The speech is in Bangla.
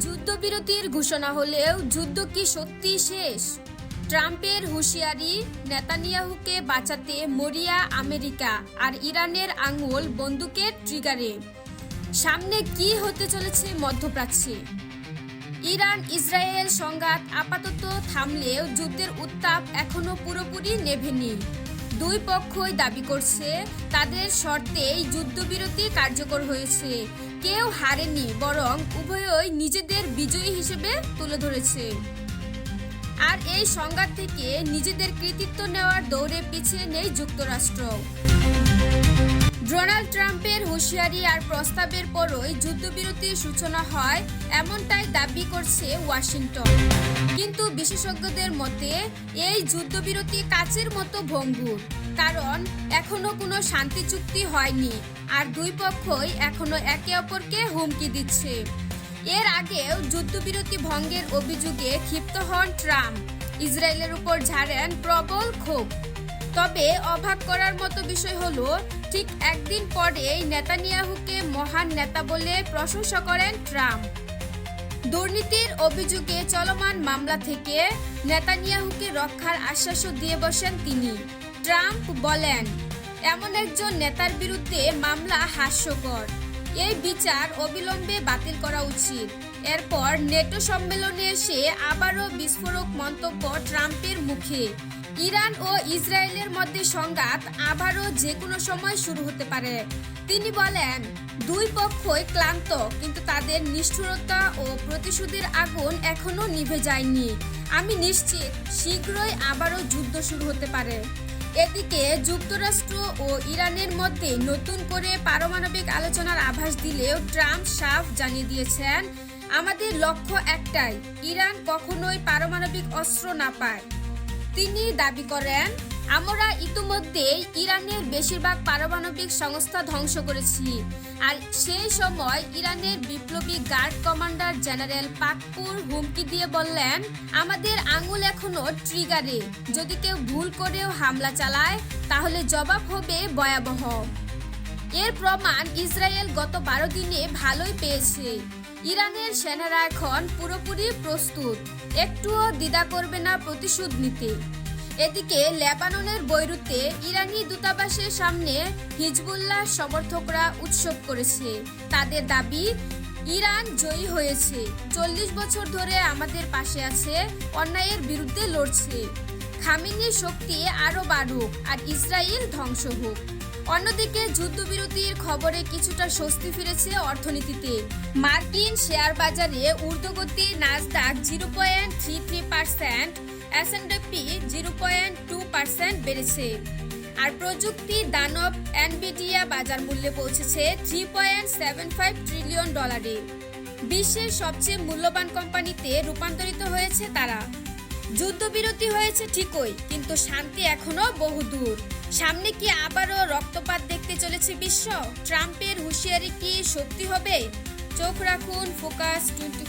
যুদ্ধবিরতির ঘোষণা হলেও যুদ্ধ কি সত্যি শেষ? ট্রাম্পের হুঁশিয়ারি, নেতানিয়াহুকে বাঁচাতে মরিয়া আমেরিকা আর ইরানের আঙুল বন্দুকের ট্রিগারে। সামনে কি হতে চলেছে মধ্যপ্রাচ্যে? ইরান ইসরায়েল সংঘাত আপাতত থামলেও যুদ্ধের উত্তাপ এখনও পুরোপুরি নেভেনি। দুই পক্ষই দাবি করছে, তাদের শর্তেই যুদ্ধবিরতি কার্যকর হয়েছে। কেউ হারেনি, বরং উভয়ই নিজেদের বিজয়ী হিসেবে তুলে ধরেছে। আর এই সংঘাত থেকে নিজেদের কৃতিত্ব নেওয়ার দৌড়ে পিছিয়ে নেই যুক্তরাষ্ট্র। ডোনাল্ড ট্রাম্পের হুঁশিয়ারি আর প্রস্তাবের পরই যুদ্ধবিরতির সূচনা হয়, এমনটাই দাবি করছে ওয়াশিংটন। কিন্তু বিশেষজ্ঞদের মতে, এই যুদ্ধবিরতি কাচের মতো ভঙ্গুর, কারণ এখনও কোনো শান্তি চুক্তি হয়নি, আর দুই পক্ষই এখনও একে অপরকে হুমকি দিচ্ছে। এর আগেও যুদ্ধবিরতি ভঙ্গের অভিযোগে ক্ষিপ্ত হন ট্রাম্প, ইসরায়েলের উপর ঝাড়েন প্রবল ক্ষোভ। তবে অবাক করার মতো বিষয় হলো ঠিক একদিন পরেই নেতানিয়াহুকে মহান নেতা বলে প্রশংসা করেন ট্রাম্প। দুর্নীতির অভিযোগে চলমান মামলা থেকে নেতানিয়াহুকে রক্ষার আশ্বাসও দিয়ে বসেন তিনি। ট্রাম্প বলেন, এমন একজন নেতার বিরুদ্ধে মামলা হাস্যকর। এই বিচার অবিলম্বে বাতিল করা উচিত। এরপর নেটো সম্মেলনে এসে আবারও বিস্ফোরক মন্তব্য ট্রাম্পের মুখে। ইরান ও ইসরায়েলের মধ্যে সংঘাত আবারও যে কোনো সময় শুরু হতে পারে। তিনি বলেন, দুই পক্ষই ক্লান্ত, কিন্তু তাদের নিষ্ঠুরতা ও প্রতিশোধের আগুন এখনও নিভে যায়নি। আমি নিশ্চিত, শীঘ্রই আবারও যুদ্ধ শুরু হতে পারে। এদিকে যুক্তরাষ্ট্র ও ইরানের মধ্যে নতুন করে পারমাণবিক আলোচনার আভাস দিলেও ট্রাম্প সাফ জানিয়ে দিয়েছেন, আমাদের লক্ষ্য একটাই, ইরান কখনোই পারমাণবিক অস্ত্র না পায়। তিনি দাবি করেন, আমরা ইতিমধ্যেই ইরানের বেশিরভাগ পারমাণবিক সংস্থা ধ্বংস করেছি। আর সেই সময় ইরানের বিপ্লবী গার্ড কমান্ডার জেনারেল পাকপুর হুমকি দিয়ে বললেন, আমাদের আঙুল এখনও ট্রিগারে। যদি কেউ ভুল করেও হামলা চালায়, তাহলে জবাব হবে ভয়াবহ। এর প্রমাণ ইসরায়েল গত বারো দিনে ভালোই পেয়েছে। ইরানের সেনারা এখন পুরোপুরি প্রস্তুত। একটুও দ্বিধা করবে না প্রতিশোধ নিতে। এদিকে লেবাননের বৈরুতে ইরানি দূতাবাসের সামনে হিজবুল্লাহ সমর্থকরা উৎসব করেছে। তাদের দাবি, ইরান জয়ী হয়েছে। চল্লিশ বছর ধরে আমাদের পাশে আছে, অন্যায়ের বিরুদ্ধে লড়ছে। খামিনির শক্তি আরও বাড়ুক আর ইসরায়েল ধ্বংস হোক। অন্যদিকে যুদ্ধবিরতির খবরে কিছুটা স্বস্তি ফিরেছে অর্থনীতিতে। মার্কিন শেয়ার বাজারে ঊর্ধ্বগতি Nasdaq zero point three three percent S and P zero point two percent বেড়েছে। আর প্রযুক্তি দানব এনবিডিয়া বাজার মূল্যে পৌঁছেছে three point seven five trillion ডলারে। বিশ্বের সবচেয়ে মূল্যবান কোম্পানিতে রূপান্তরিত হয়েছে তারা। যুদ্ধবিরতি হয়েছে ঠিকই, কিন্তু শান্তি এখনও বহুদূর। সামনে কি আবারও রক্তপাত দেখতে চলেছে বিশ্ব? ট্রাম্পের হুঁশিয়ারি কি সত্যি হবে? চোখ রাখুন, ফোকাস টোয়েন্টি